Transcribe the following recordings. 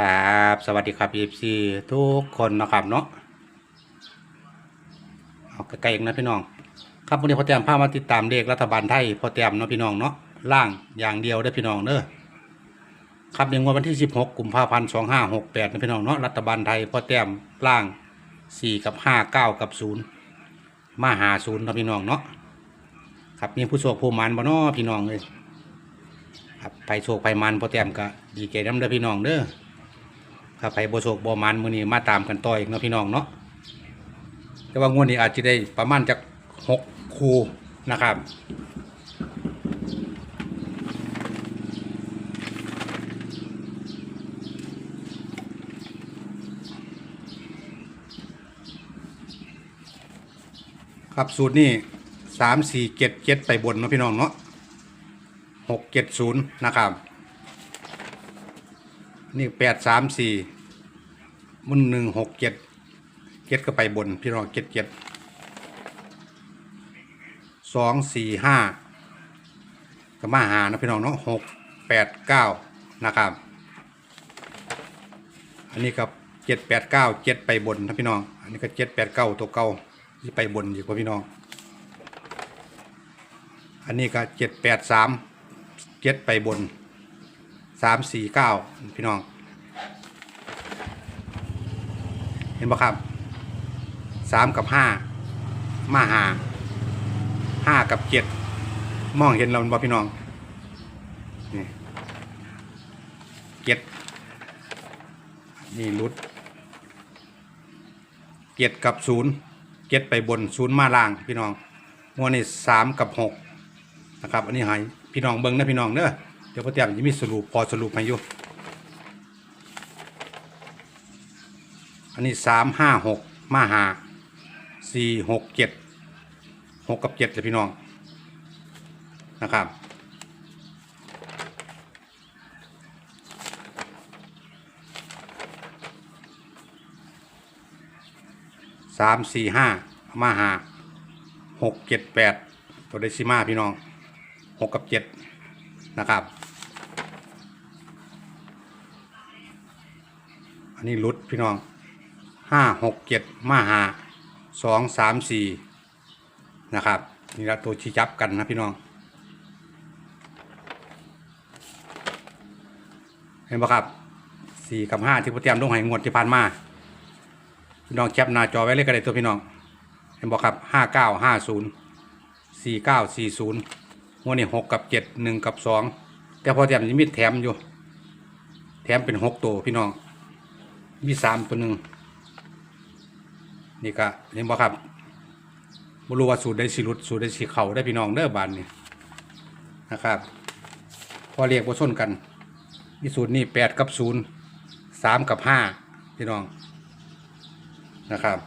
ครับ สวัสดีครับ EFC ทุกคนนะครับเนาะเอาใกล้ๆเองนะพี่น้อง ครับวันนี้พอแต้มพามาติดตามเลขรัฐบาลไทยพอแต้มเนาะพี่น้องเนาะล่างอย่างเดียวได้พี่น้องเด้อครับในงวดวันที่ 16กุมภาพันธ์2568นะพี่น้องเนาะรัฐบาลไทยพอแต้มล่าง 4 กับ 5 9 กับ 0 มาหา0เนาะพี่น้องเนาะครับมีผู้โชคผู้มันบ่เนาะพี่น้องเลยครับไปโชคไปมันพอแต้มก็ดีใจน้ำเด้อพี่น้องเด้อ ครับไปบ่โชคบ่มันมือนี้มาตามกันต่ออีกเนาะพี่น้องเนาะแต่ว่างวดนี้อาจจะได้ประมาณจักหกคูนะครับครับสูตรนี้สามสี่เจ็ดเจ็ดไปบนเนาะพี่น้องเนาะหกเจ็ดศูนย์นะครับ นี่แปดสามสี่ มันหนึ่งหกเจ็ดเจ็ดก็ไปบน พี่น้องเจ็ดเจ็ดสองสี่ห้าก็มาหานะพี่น้องเนาะหกแปดเก้านะครับ อันนี้กับเจ็ดแปดเก้าเจ็ดไปบนนะพี่น้อง อันนี้ก็เจ็ดแปดเก้าตัวเก่าที่ไปบนอยู่กับพี่น้อง อันนี้ก็เจ็ดแปดสามเจ็ดไปบนสามสี่เก้าพี่น้อง เห็นปะครับสามกับห้ามาหาห้ากับเจ็ดมองเห็นเราบ่พี่น้องนี่เจ็ดนี่รุดเจ็ดกับศูนย์เจ็ดไปบนศูนย์มาล่างพี่น้องมวนี่สามกับหกนะครับ อันนี้หายพี่น้องเบิ้งนะพี่น้องเนอะเดี๋ยวพ่อเตรียมจะมีสรุปพอสรุปให้อยู่ อันนี้สามห้าหกมาหาสี่หกเจ็ดหกกับเจ็ดเลยพี่น้องนะครับสามสี่ห้ามาหาหกเจ็ดแปดตัวเดซิมาพี่น้องหกกับเจ็ดนะครับ อันนี้รุดพี่น้อง ห้าหกเจ็ดมาหาสองสามสี่นะครับนี่ละตัวชี้จับกันนะพี่น้องเห็นปะครับสี่กับห้าที่พ่อเตรียมลงให้งวดที่ผ่านมาพี่น้องแคปหน้าจอไว้เลยก็ได้ตัวพี่น้องเห็นบอกครับห้าเก้าห้าศูนย์สี่เก้าสี่ศูนย์งวดนี้หกกับเจ็ดหนึ่งกับสองแต่พอเตรียมจะมีแถมอยู่ แถมเป็นหกตัวพี่น้องมีสามตัวหนึ่ง นี่ก็เห็นบ่ครับบรู้ว่าสูตรได้สิรุดสูตรได้สิเข่าได้พี่น้องเด้อบานนี่นะครับ พอเรียกว่าส้นกันมีสูตรนี่แปดกับศูนย์สามกับห้าพี่น้องนะครับ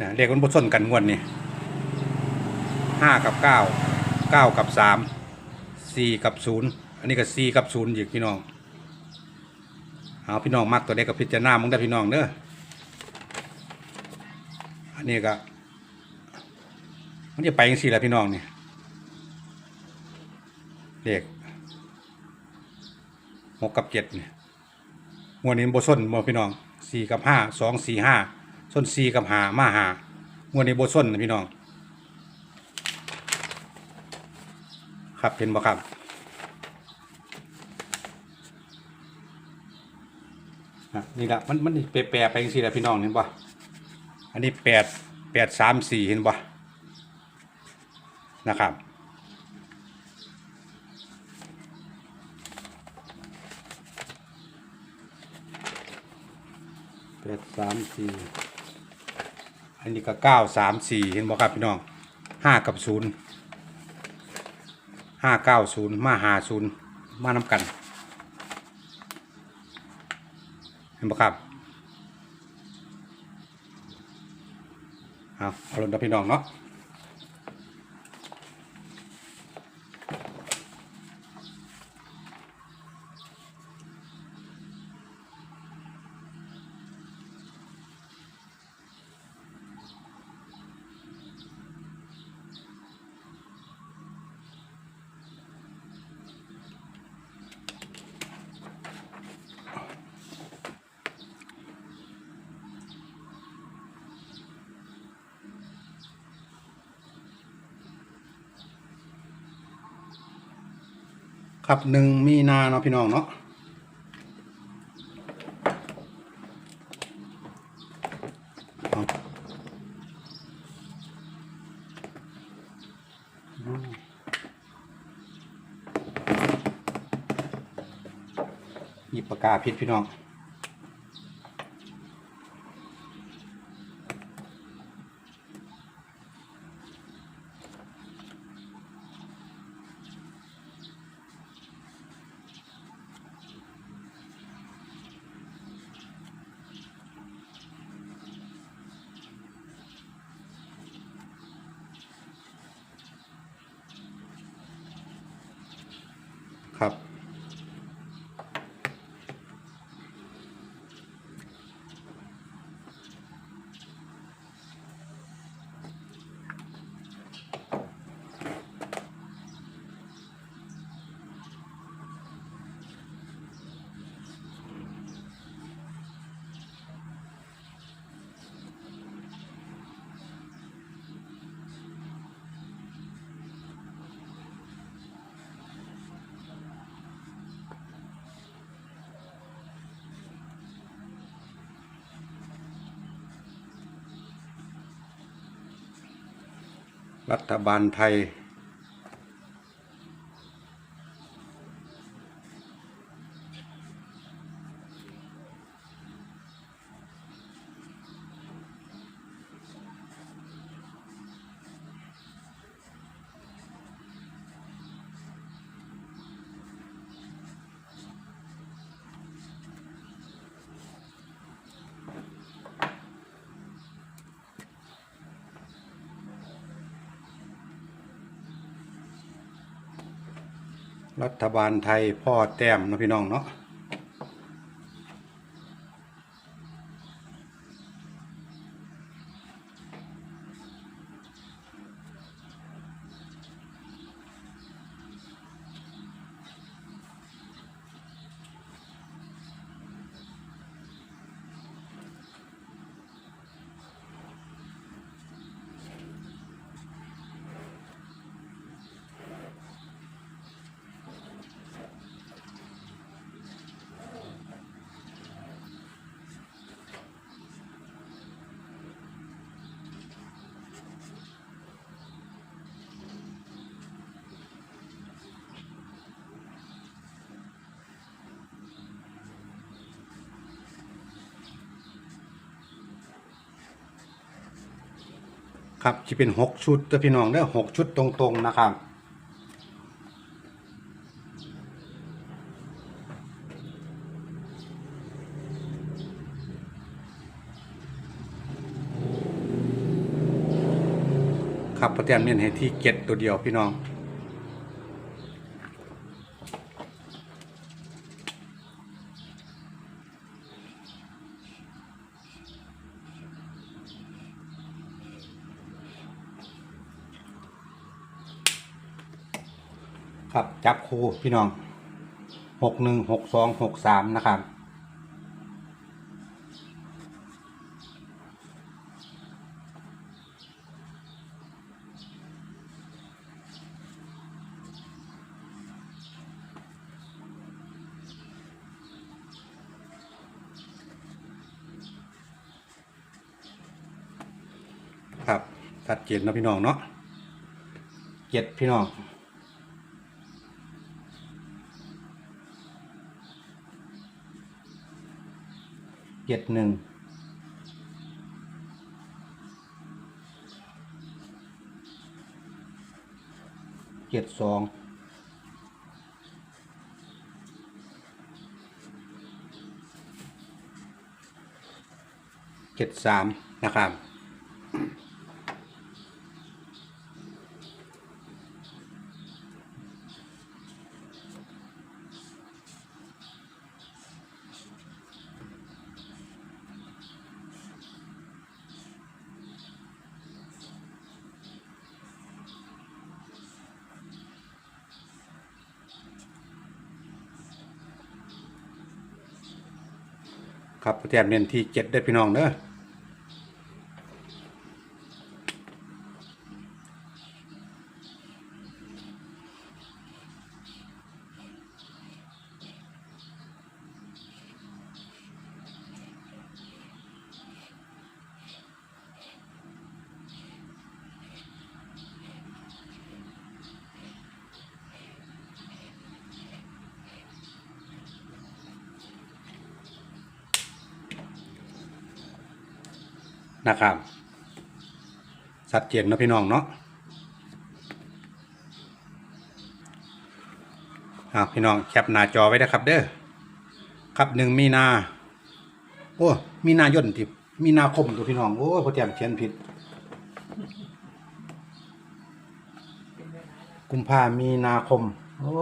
นะเรียกมันบส้นกันงวดนี่ห้ากับเก้าเก้ากับสามสี่กับศูนย์อันนี้ก็สี่กับศูนย์อีกพี่น้อง เอาพี่น้องมักตัวเด็กกับพิจารณามึงได้พี่น้องเด้ออันนี้ก็มันจะไปยังสี่ละพี่น้องเนี่ยเด็กหกกับเจ็ดเนี่ยงวดนี้โบส้นโบพี่น้องสี่กับห้าสองสี่ห้าส้นสี่กับหามาหางวดนี้โบส้นนะพี่น้อง ครับเห็นบ่ครับ นี่ละมันมันแปรแปรไปจังซี่แหละพี่น้องเห็นปะอันนี้แปดแปดสามสี่เห็นปะนะครับแปดสามสี่อันนี้ก็เก้าสามสี่เห็นบ่ครับพี่น้องห้ากับศูนย์ห้าเก้าศูนย์มาหาศูนย์มาน้ำกัน เห็นปะครับเอาเอาลงดับพี่น้องเนาะ ครับหนึ่งมีนาเนาะพี่น้องเนาะหยิบปากกาพิษพี่น้อง ครับ รัฐบาลไทย รัฐบาลไทยพ่อแต้มนะพี่น้องเนาะ ครับจะเป็นหกชุดแต่พี่น้องได้หกชุดตรงๆนะครับครับพระเตียนเมียนให้ที่เก็ตตัวเดียวพี่น้อง ครับ จับคู่พี่น้องหกหนึ่งหกสองหกสามนะครับ ครับชัดเจนนะพี่น้องเนาะเจ็ดพี่น้อง เจ็ดหนึ่งเจ็ดสองเจ็ดสามนะครับ ครับแต้มเน้นที่เจ็ดได้พี่น้องเด้อ นะครับชัดเจนนะพี่น้องเนาะพี่น้องแคปหน้าจอไว้นะครับ เด้อครับหนึ่งมีนา โอ้ มีนาย่นที่มีนาคมตัวพี่น้อง โอ้พอเตียมเขียนผิด กุมภามีนาคม โอ้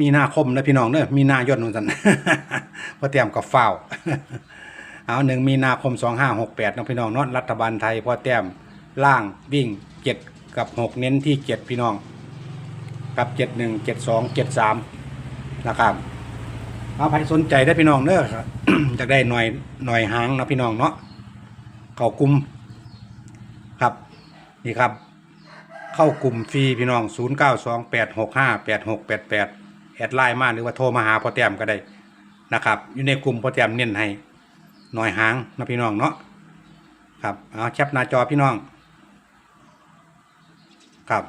มีนาคมนะพี่น้องเนอะมีนายนนู่นสันพอเตรียมกับเฝ้า เอาหนึ่งมีนาคมสองห้าหกแปดนะพี่น้องเนาะรัฐบาลไทยพอเตรียมล่างวิ่งเจ็ดกับหกเน้นที่เจ็ดพี่น้องกับเจ็ดหนึ่งเจ็ดสองเจ็ดสามนะครับเอาใครสนใจได้พี่น้องเนอะครับจะได้หน่อยหน่อยหางนะพี่น้องเนาะเข้ากลุ่มครับนี่ครับ เข้ากลุ่มฟรีพี่น้อง 0 แอดไลน์มาหรือว่าโทรมาหาพ่อแต้มก็ได้นะครับ อยู่ในกลุ่มพ่อแต้มเน้นให้หน่อยหางนะพี่น้องเนาะครับเอาแคปหน้าจอพี่น้องครับ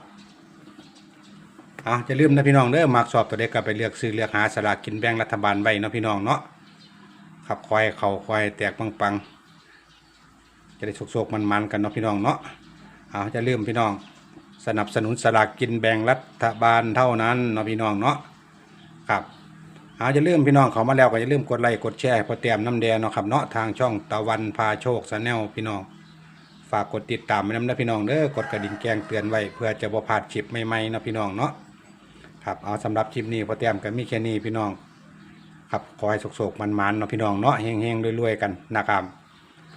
เอาจะลืมนะพี่น้องเด้อมักสอบตัวเด็กก็ไปเลือกซื้อเลือกหาสลากกินแบ่งรัฐบาลไว้นาะพี่น้องเนาะครับควายเขาควายแตกปังๆ จะได้โชคๆมันๆกันเนาะพี่น้องเนาะเอาจะลืมพี่น้องสนับสนุนสลากกินแบ่งรัฐบาลเท่านั้นเนาะพี่น้องเนาะ ครับเอาจะลืมพี่น้องเขามาแล้วก็อย่าลืมกดไลค์กดแชร์พอเตรียมน้ำแดงเนาะครับเนาะทางช่องตะวันพาโชคชาแนลพี่น้อง ฝากกดติดตามไว้นำนะพี่น้องเด้อกดกระดิ่งแจ้งเตือนไว้เพื่อจะบ่พลาดคลิปใหม่ๆนะพี่น้องเนาะครับเอาสำหรับคลิปนี้พอเตรียมก็มีแค่นี้พี่น้อง ครับขอให้สุกๆมันๆเนาะพี่น้องเนาะเฮงๆรวยๆกันนะครับ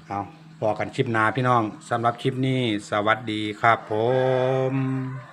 เอาพอกันคลิปหน้าพี่น้องสำหรับคลิปนี้สวัสดีครับผม